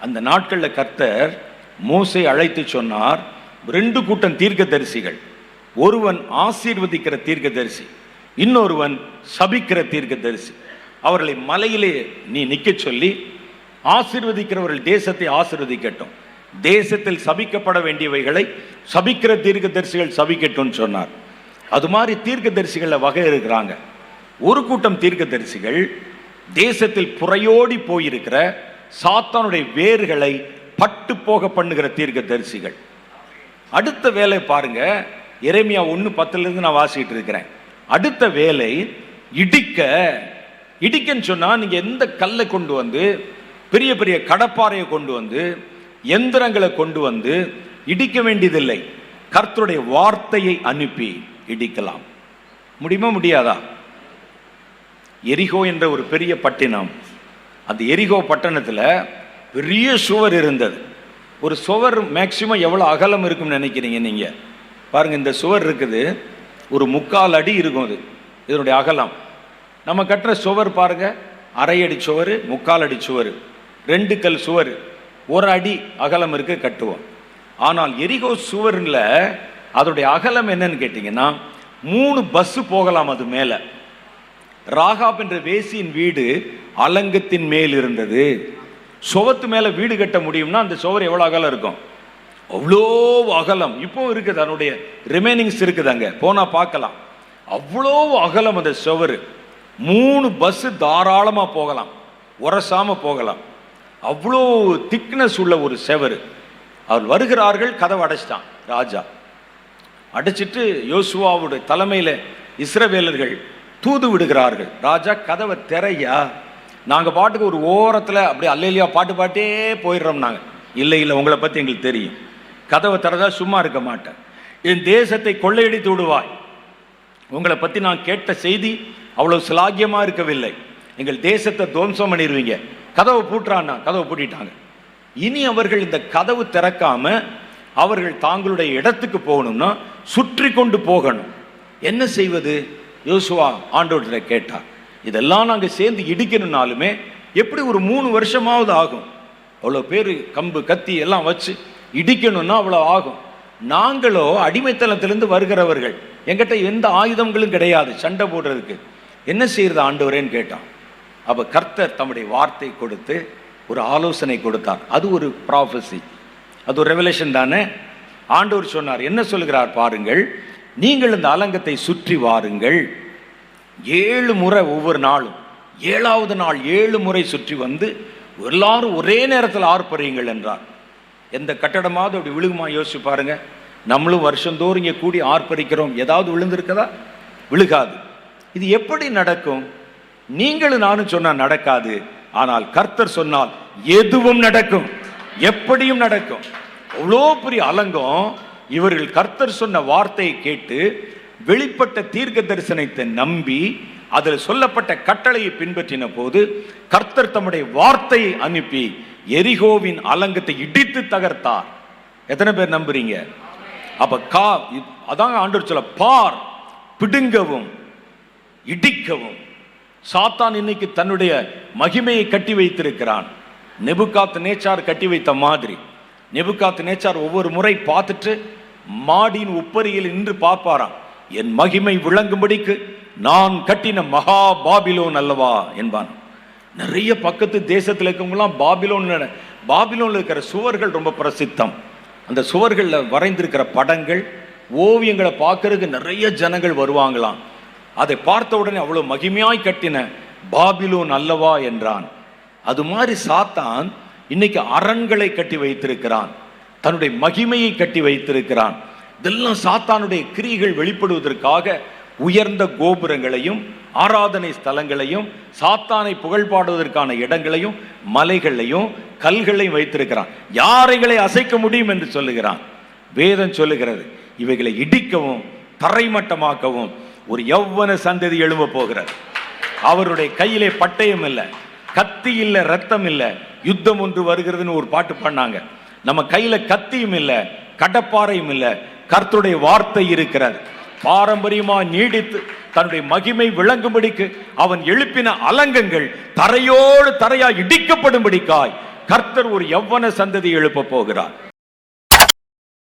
அந்த நாட்களில் கர்த்தர் மோசை அழைத்து சொன்னார் ரெண்டு கூட்டம் தீர்க்கதரிசிகள். ஒருவன் ஆசீர்வதிக்கிற தீர்க்கதரிசி இன்னொருவன் சபிக்கிற தீர்க்கதரிசி. அவர்களை மலையிலே நீ நிக்க சொல்லி ஆசீர்வதிக்கிறவர்கள் தேசத்தை ஆசீர்வதிக்கட்டும். தேசத்தில் சபிக்கப்பட வேண்டியவைகளை சபிக்கிற தீர்க்கதரிசிகள் சபிக்கட்டும்னு சொன்னார். அது மாதிரி தீர்க்கதரிசிகளில் வகை இருக்கிறாங்க. ஒரு கூட்டம் தீர்க்கதரிசிகள் தேசத்தில் புறையோடி போயிருக்கிற சாத்தானுடைய வேர்களை பட்டு போக பண்ணுகிற தீர்க்கதரிசிகள். அடுத்த வேலை பாருங்க. இறைமையா ஒன்று பத்துலேருந்து நான் வாசிக்கிட்டு இருக்கிறேன். அடுத்த வேலை இடிக்க. இடிக்கன்னு சொன்னால் நீங்கள் எந்த கல்லை கொண்டு வந்து பெரிய பெரிய கடப்பாறையை கொண்டு வந்து எந்திரங்களை கொண்டு வந்து இடிக்க வேண்டியதில்லை. கர்த்தருடைய வார்த்தையை அனுப்பி இடிக்கலாம். முடியுமா முடியாதா? எரிகோ என்ற ஒரு பெரிய பட்டினம் அந்த எரிகோ பட்டணத்தில் பெரிய சுவர் இருந்தது. ஒரு சுவர் மேக்சிமம் எவ்வளோ அகலம் இருக்கும்னு நினைக்கிறீங்க நீங்கள் பாருங்கள் இந்த சுவர் இருக்குது. ஒரு முக்கால் அடி இருக்கும் அது இதனுடைய அகலம். நம்ம கட்டுற சுவர் பாருங்க அரை அடி சுவர் முக்கால் அடி சுவர் ரெண்டு கல் சுவர் ஒரு அடி அகலம் இருக்க கட்டுவோம். ஆனால் எரிகோ சுவரில் அதோடைய அகலம் என்னன்னு கேட்டிங்கன்னா மூணு பஸ்ஸு போகலாம் அது மேலே. ராகாப் என்ற வேசியின் வீடு அலங்கத்தின் மேல் இருந்தது. சுவத்து மேலே வீடு கட்ட முடியும்னா அந்த சுவர் எவ்வளோ அகலம் இருக்கும்? அவ்வளோ அகலம். இப்போ இருக்குது அதனுடைய ரிமைனிங்ஸ் இருக்குது அங்கே. போனால் பார்க்கலாம். அவ்வளோ அகலம் அந்த சுவர். மூணு பஸ்ஸு தாராளமாக போகலாம். உரசாமல் போகலாம். அவ்வளோ திக்னஸ் உள்ள ஒரு செவர். அவர் வருகிறார்கள் கதவை அடைச்சிட்டான் ராஜா. அடைச்சிட்டு யோசுவாவுடைய தலைமையில் இஸ்ரவேலர்கள் தூது விடுகிறார்கள். ராஜா கதவை திரையா நாங்கள் பாட்டுக்கு ஒரு ஓரத்தில் அப்படியே அல்லையா பாட்டு பாட்டே போயிடுறோம் நாங்கள் இல்லை இல்லை உங்களை பற்றி எங்களுக்கு தெரியும். கதவை திறதா சும்மா இருக்க மாட்டேன். என் தேசத்தை கொள்ளையடித்து விடுவாய். உங்களை பற்றி நான் கேட்ட செய்தி அவ்வளோ சிலாகியமாக இருக்கவில்லை. எங்கள் தேசத்தை துவம்சம் பண்ணிடுவீங்க. கதவை பூட்டுறான்னா கதவை பூட்டிட்டாங்க. இனி அவர்கள் இந்த கதவு திறக்காம அவர்கள் தாங்களுடைய இடத்துக்கு போகணும்னா சுற்றி கொண்டு போகணும். என்ன செய்வது? யோசுவா ஆண்டோட கேட்டார் இதெல்லாம் நாங்கள் சேர்ந்து இடிக்கணும்னாலுமே எப்படி ஒரு மூணு வருஷமாவது ஆகும்? அவ்வளோ பேர் கம்பு கத்தி எல்லாம் வச்சு இடிக்கணும்னா அவ்வளோ ஆகும். நாங்களோ அடிமைத்தனத்திலிருந்து வருகிறவர்கள். எங்கிட்ட எந்த ஆயுதங்களும் கிடையாது சண்டை போடுறதுக்கு. என்ன செய்யறது ஆண்டவரேன்னு கேட்டான். அப்போ கர்த்தர் தம்முடைய வார்த்தை கொடுத்து ஒரு ஆலோசனை கொடுத்தார். அது ஒரு ப்ராஃபஸி அது ஒரு ரெவலேஷன் தானே? ஆண்டவர் சொன்னார் என்ன சொல்கிறார் பாருங்கள் நீங்கள் இந்த அலங்கத்தை சுற்றி வாருங்கள். ஏழு முறை ஒவ்வொரு நாளும் ஏழாவது நாள் ஏழு முறை சுற்றி வந்து எல்லாரும் ஒரே நேரத்தில் ஆர்ப்பரியுங்கள் என்றார். எந்த கட்டடமாவது அப்படி விழுகுமா யோசிச்சு பாருங்க. நம்மளும் வருஷந்தோறும் இங்கே கூடி ஆர்ப்பரிக்கிறோம். ஏதாவது விழுந்திருக்கதா? விழுகாது. இது எப்படி நடக்கும்? நீங்களும் நானும் சொன்னால் நடக்காது. ஆனால் கர்த்தர் சொன்னால் எதுவும் நடக்கும். எப்படியும் நடக்கும். அவ்வளோ பெரிய அலங்கம். இவர்கள் கர்த்தர் சொன்ன வார்த்தையை கேட்டு வெளிப்பட்ட தீர்க்க தரிசனத்தை நம்பி அதில் சொல்லப்பட்ட கட்டளையை பின்பற்றின போது கர்த்தர் தம்முடைய வார்த்தையை அனுப்பி எரிகோவின் அலங்கத்தை இடித்து தகர்த்தார். எத்தனை பேர் நம்புறீங்க? அப்ப கா அதாங்க ஆண்டவர் சொல்ல பார் பிடுங்கவும் இடிக்கவும். சாத்தான் இன்னைக்கு தன்னுடைய மகிமையை கட்டி வைத்திருக்கிறான். நெபுகாத்து நேச்சார் கட்டி வைத்த மாதிரி. நெபுகாத்து நேச்சார் ஒவ்வொரு முறை பார்த்துட்டு மாடியின் உப்பரியில் நின்று பார்ப்பாராம். என் மகிமை விளங்கும்படிக்கு நான் கட்டின மகா பாபிலோன் அல்லவா என்பான். நிறைய பக்கத்து தேசத்தில் இருக்கவங்களாம் பாபிலோன் பாபிலோனில் இருக்கிற சுவர்கள் ரொம்ப பிரசித்தம். அந்த சுவர்களில் வரைந்திருக்கிற படங்கள் ஓவியங்களை பார்க்கறதுக்கு நிறைய ஜனங்கள் வருவாங்களாம். அதை பார்த்த உடனே அவ்வளோ மகிமையாய் கட்டின பாபிலோன் அல்லவா என்றான். அது மாதிரி சாத்தான் இன்னைக்கு அரண்களை கட்டி வைத்திருக்கிறான். தன்னுடைய மகிமையை கட்டி வைத்திருக்கிறான். இதெல்லாம் சாத்தானுடைய கிரிகள் வெளிப்படுவதற்காக உயர்ந்த கோபுரங்களையும் ஆராதனை ஸ்தலங்களையும் சாத்தானை புகழ்பாடுவதற்கான இடங்களையும் மலைகளையும் கல்களையும் வைத்திருக்கிறான். யாரைகளை அசைக்க முடியும் என்று சொல்லுகிறான். வேதம் சொல்லுகிறது இவைகளை இடிக்கவும் தரைமட்டமாக்கவும் ஒரு யௌவன சந்ததி எழும்ப போகிறது. அவருடைய கையிலே பட்டயம் இல்லை கத்தி இல்லை ரத்தம் இல்லை. யுத்தம் ஒன்று வருகிறதுன்னு ஒரு பாட்டு பண்ணாங்க நம்ம கையில கத்தியும் இல்லை கடப்பாறையும் இல்லை கர்த்தருடைய வார்த்தை இருக்கிறது. பாரம்பரியமா நீடித்து தன்னுடைய மகிமை விளங்கும்படிக்கு அவன் எழுப்பின அலங்கங்கள் தரையோடு தரையா இடிக்கப்படும்படிக்காய் கர்த்தர் ஒரு எவ்வன சந்ததி எழுப்ப போகிறார்.